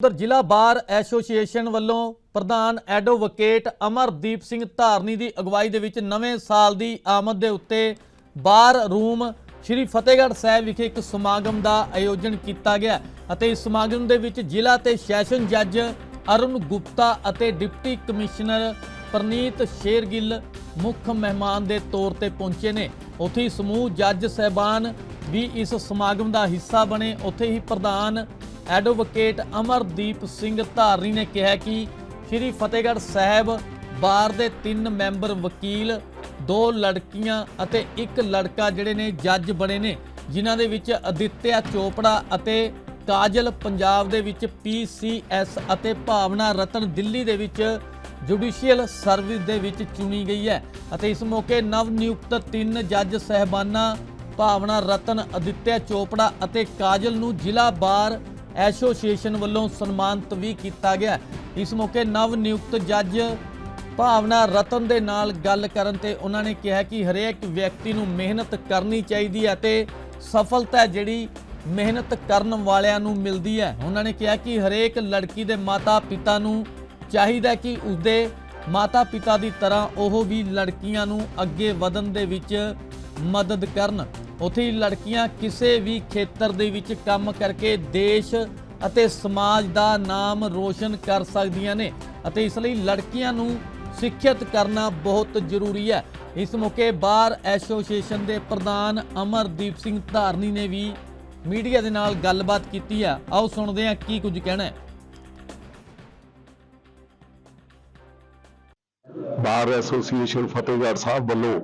ਉਧਰ ਜ਼ਿਲ੍ਹਾ bar association ਵੱਲੋਂ ਪ੍ਰਧਾਨ ਐਡਵੋਕੇਟ ਅਮਰਦੀਪ ਸਿੰਘ ਧਾਰਨੀ ਦੀ ਅਗਵਾਈ ਦੇ ਵਿੱਚ ਨਵੇਂ ਸਾਲ ਦੀ ਆਮਦ ਦੇ ਉੱਤੇ ਬਾਰ ਰੂਮ ਸ਼੍ਰੀ ਫਤਿਹਗੜ੍ਹ ਸਾਹਿਬ ਵਿਖੇ ਇੱਕ ਸਮਾਗਮ ਦਾ ਆਯੋਜਨ ਕੀਤਾ ਗਿਆ ਅਤੇ ਇਸ ਸਮਾਗਮ ਦੇ ਵਿੱਚ ਜ਼ਿਲ੍ਹਾ ਤੇ ਸੈਸ਼ਨ ਜੱਜ ਅਰੁਣ ਗੁਪਤਾ ਅਤੇ ਡਿਪਟੀ ਕਮਿਸ਼ਨਰ ਪ੍ਰਨੀਤ ਸ਼ੇਰਗਿੱਲ ਮੁੱਖ ਮਹਿਮਾਨ ਦੇ ਤੌਰ ਤੇ ਪਹੁੰਚੇ ਨੇ। ਉੱਥੇ ਸਮੂਹ ਜੱਜ ਸਹਿਬਾਨ ਵੀ ਇਸ ਸਮਾਗਮ ਦਾ ਹਿੱਸਾ ਬਣੇ। ਉੱਥੇ ਹੀ ਪ੍ਰਧਾਨ ਐਡਵੋਕੇਟ ਅਮਰਦੀਪ ਸਿੰਘ ਧਾਰਨੀ ਨੇ ਕਿਹਾ ਕਿ ਸ਼੍ਰੀ ਫਤਿਹਗੜ੍ਹ ਸਾਹਿਬ ਬਾਰ ਦੇ ਤਿੰਨ ਮੈਂਬਰ ਵਕੀਲ, ਦੋ ਲੜਕੀਆਂ ਅਤੇ ਇੱਕ ਲੜਕਾ ਜਿਹੜੇ ਨੇ ਜੱਜ ਬਣੇ ਨੇ, ਜਿਨ੍ਹਾਂ ਦੇ ਵਿੱਚ ਅਦਿੱਤਿਆ ਚੋਪੜਾ ਅਤੇ ਕਾਜਲ ਪੰਜਾਬ ਦੇ ਵਿੱਚ ਪੀਸੀਐਸ ਅਤੇ ਭਾਵਨਾ ਰਤਨ ਦਿੱਲੀ ਦੇ ਵਿੱਚ ਜੁਡੀਸ਼ੀਅਲ ਸਰਵਿਸ ਦੇ ਵਿੱਚ ਚੁਣੀ ਗਈ ਹੈ ਅਤੇ ਇਸ ਮੌਕੇ ਨਵ ਨਿਯੁਕਤ ਤਿੰਨ ਜੱਜ ਸਹਿਬਾਨਾਂ, ਭਾਵਨਾ ਰਤਨ, ਅਦਿੱਤਿਆ ਚੋਪੜਾ ਅਤੇ ਕਾਜਲ ਨੂੰ ਜ਼ਿਲ੍ਹਾ ਬਾਰ ਐਸੋਸੀਏਸ਼ਨ ਵੱਲੋਂ ਸਨਮਾਨਿਤ ਵੀ ਕੀਤਾ ਗਿਆ। ਇਸ ਮੌਕੇ ਨਵ ਨਿਯੁਕਤ ਜੱਜ ਭਾਵਨਾ ਰਤਨ ਦੇ ਨਾਲ ਗੱਲ ਕਰਨ ਤੇ ਉਹਨਾਂ ਨੇ ਕਿਹਾ ਕਿ ਹਰੇਕ ਵਿਅਕਤੀ ਨੂੰ ਮਿਹਨਤ ਕਰਨੀ ਚਾਹੀਦੀ ਹੈ ਤੇ ਸਫਲਤਾ ਜਿਹੜੀ ਮਿਹਨਤ ਕਰਨ ਵਾਲਿਆਂ ਨੂੰ ਮਿਲਦੀ ਹੈ। ਉਹਨਾਂ ਨੇ ਕਿਹਾ ਕਿ ਹਰੇਕ ਲੜਕੀ ਦੇ ਮਾਤਾ-ਪਿਤਾ ਨੂੰ ਚਾਹੀਦਾ ਕਿ ਉਸਦੇ ਮਾਤਾ-ਪਿਤਾ ਦੀ ਤਰ੍ਹਾਂ ਉਹ ਵੀ ਲੜਕੀਆਂ ਨੂੰ ਅੱਗੇ ਵਧਣ ਦੇ ਵਿੱਚ ਮਦਦ ਕਰਨ। ਉੱਥੇ ਲੜਕੀਆਂ ਕਿਸੇ ਵੀ ਖੇਤਰ ਦੇ ਵਿੱਚ ਕੰਮ ਕਰਕੇ ਦੇਸ਼ ਅਤੇ ਸਮਾਜ ਦਾ ਨਾਮ ਰੋਸ਼ਨ ਕਰ ਸਕਦੀਆਂ ਨੇ ਅਤੇ ਇਸ ਲਈ ਲੜਕੀਆਂ ਨੂੰ ਸਿੱਖਿਅਤ ਕਰਨਾ ਬਹੁਤ ਜ਼ਰੂਰੀ ਹੈ। ਇਸ ਮੌਕੇ ਬਾਰ ਐਸੋਸੀਏਸ਼ਨ ਦੇ ਪ੍ਰਧਾਨ ਅਮਰਦੀਪ ਸਿੰਘ ਧਾਰਨੀ ਨੇ ਵੀ ਮੀਡੀਆ ਦੇ ਨਾਲ ਗੱਲਬਾਤ ਕੀਤੀ ਹੈ। ਆਓ ਸੁਣਦੇ ਹਾਂ ਕੀ ਕੁਝ ਕਹਿਣਾ ਹੈ। ਬਾਰ ਐਸੋਸੀਏਸ਼ਨ ਫਤਿਹਗੜ੍ਹ ਸਾਹਿਬ ਵੱਲੋਂ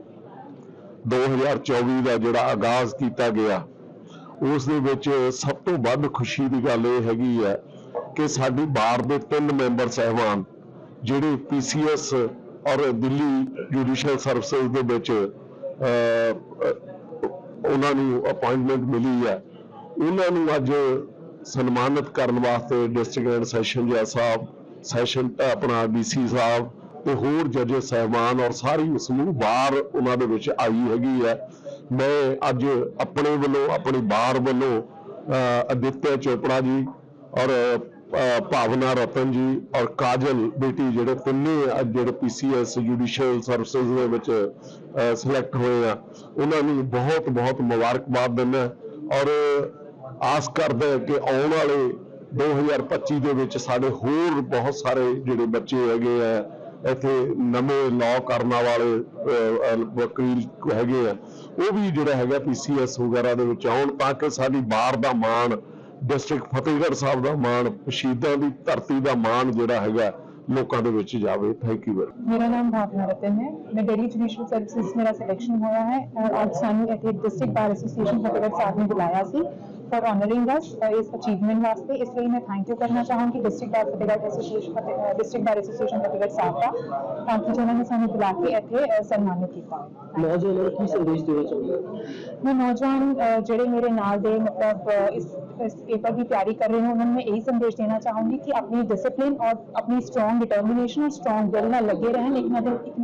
2024 ਦਾ ਜਿਹੜਾ ਆਗਾਜ਼ ਕੀਤਾ ਗਿਆ, ਉਸ ਦੇ ਵਿੱਚ ਸਭ ਤੋਂ ਵੱਧ ਖੁਸ਼ੀ ਦੀ ਗੱਲ ਇਹ ਹੈਗੀ ਹੈ ਕਿ ਸਾਡੀ ਬਾਰ ਦੇ ਤਿੰਨ ਮੈਂਬਰ ਸਹਿਬਾਨ, ਜਿਹੜੇ ਪੀਸੀਐਸ ਔਰ ਦਿੱਲੀ ਜੁਡੀਸ਼ੀਅਲ ਸਰਵਿਸਿਜ਼ ਦੇ ਵਿੱਚ ਉਹਨਾਂ ਨੂੰ ਅਪਾਇੰਟਮੈਂਟ ਮਿਲੀ ਹੈ, ਉਹਨਾਂ ਨੂੰ ਅੱਜ ਸਨਮਾਨਿਤ ਕਰਨ ਵਾਸਤੇ ਡਿਸਟ੍ਰਿਕਟ ਐਂਡ ਸੈਸ਼ਨ ਜੱਜ ਸਾਹਿਬ ਸੈਸ਼ਨ ਆਪਣਾ ਡੀਸੀ ਸਾਹਿਬ ਤੇ ਹੋਰ ਜੱਜ ਸਹਿਬਾਨ ਔਰ ਸਾਰੀ ਸਮੂਹ ਬਾਰ ਉਹਨਾਂ ਦੇ ਵਿੱਚ ਆਈ ਹੈਗੀ ਹੈ। ਮੈਂ ਅੱਜ ਆਪਣੇ ਵੱਲੋਂ ਆਪਣੀ ਬਾਰ ਵੱਲੋਂ ਅਹ, ਅਦਿੱਤਿਆ ਚੋਪੜਾ ਜੀ ਔਰ ਭਾਵਨਾ ਰਤਨ ਜੀ ਔਰ ਕਾਜਲ ਬੇਟੀ ਜਿਹੜੇ ਤਿੰਨੇ ਅੱਜ ਜਿਹੜੇ ਪੀਸੀਐਸ ਜੁਡੀਸ਼ੀਅਲ ਸਰਵਿਸਿਜ਼ ਦੇ ਵਿੱਚ ਸਿਲੈਕਟ ਹੋਏ ਆ ਉਹਨਾਂ ਨੂੰ ਬਹੁਤ ਬਹੁਤ ਮੁਬਾਰਕਬਾਦ ਦਿੰਦਾ ਔਰ ਆਸ ਕਰਦਾ ਕਿ ਆਉਣ ਵਾਲੇ 2025 ਦੇ ਵਿੱਚ ਸਾਡੇ ਹੋਰ ਬਹੁਤ ਸਾਰੇ ਜਿਹੜੇ ਬੱਚੇ ਹੈਗੇ ਆ ਇੱਥੇ ਨਵੇਂ ਲਾਅ ਕਰਨ ਵਾਲੇ ਵਕੀਲ ਹੈਗੇ ਆ। ਉਹ ਵੀ ਜਿਹੜਾ ਹੈਗਾ ਪੀਸੀਐਸ ਵਗੈਰਾ ਦੇ ਵਿੱਚ ਆਉਣ ਤਾਂ ਕਿ ਸਾਡੀ ਬਾਰ ਦਾ ਮਾਣ ਡਿਸਟ੍ਰਿਕਟ ਫਤਿਹਗੜ੍ਹ ਸਾਹਿਬ ਦਾ ਮਾਣ, ਸ਼ਹੀਦਾਂ ਦੀ ਧਰਤੀ ਦਾ ਮਾਣ ਜਿਹੜਾ ਹੈਗਾ ਲੋਕਾਂ ਦੇ ਵਿੱਚ ਜਾਵੇ। ਥੈਂਕ ਯੂ ਮੇਰਾ ਨਾਮ ਭਾਵਨਾ ਰਤਨ ਹੈ। ਮੈਂ ਡੇਲੀ ਜੁਡੀਸ਼ੀਅਲ ਸਰਵਿਸਿਜ਼ ਮੇਰਾ ਸਿਲੈਕਸ਼ਨ ਹੋਇਆ ਹੈ। ਔਰ ਅੱਜ ਸਾਨੂੰ ਇੱਥੇ district bar association Fatehgarh Sahib ਨੇ ਬੁਲਾਇਆ ਸੀ। ਫॉर ਆਨਰਿੰਗ ਅਸ ਇਸ ਅਚੀਵਮੈਂਟ ਵਾਸਤੇ ਇਸ ਲਈ ਮੈਂ ਥੈਂਕ ਯੂ ਕਰਨਾ ਚਾਹਾਂਗੀ district bar Fatehgarh association district bar association Fatehgarh Sahib ਦਾ ਤਾਂ ਕਿ ਜਿਨ੍ਹਾਂ ਨੇ ਸਾਨੂੰ ਬੁਲਾ ਕੇ ਇੱਥੇ ਅ, ਸਨਮਾਨਿਤ ਕੀਤਾ ਨੌਜਵਾਨਾਂ ਨੂੰ ਕੀ ਸੰਦੇਸ਼ ਦੇਣਾ ਚਾਹੁੰਦੇ ਹੋ ਮੈਂ ਨੌਜਵਾਨ ਅ, ਜਿਹੜੇ ਮੇਰੇ ਨਾਲ ਦੇ ਮਤਲਬ ਅ, ਇਸ ਇਸ ਪੇਪਰ ਦੀ ਤਿਆਰੀ ਕਰ ਰਹੇ ਹਨ ਉਹਨਾਂ ਨੂੰ ਮੈਂ ਇਹੀ ਸੰਦੇਸ਼ ਦੇਣਾ ਚਾਹੂੰਗੀ ਕਿ ਆਪਣੀ ਡਿਸਪਲਿਨ ਔਰ ਆਪਣੀ ਸਟਰੋਂਗ ਡਿਟਰਮੀਨੇਸ਼ਨ ਔਰ ਸਟਰੋਂਗ ਵਿਲ ਨਾਲ ਲੱਗੇ ਰਹਿਣ ਇੱਕ ਨਾ ਦਿਨ ਇੱਕ ਨਾ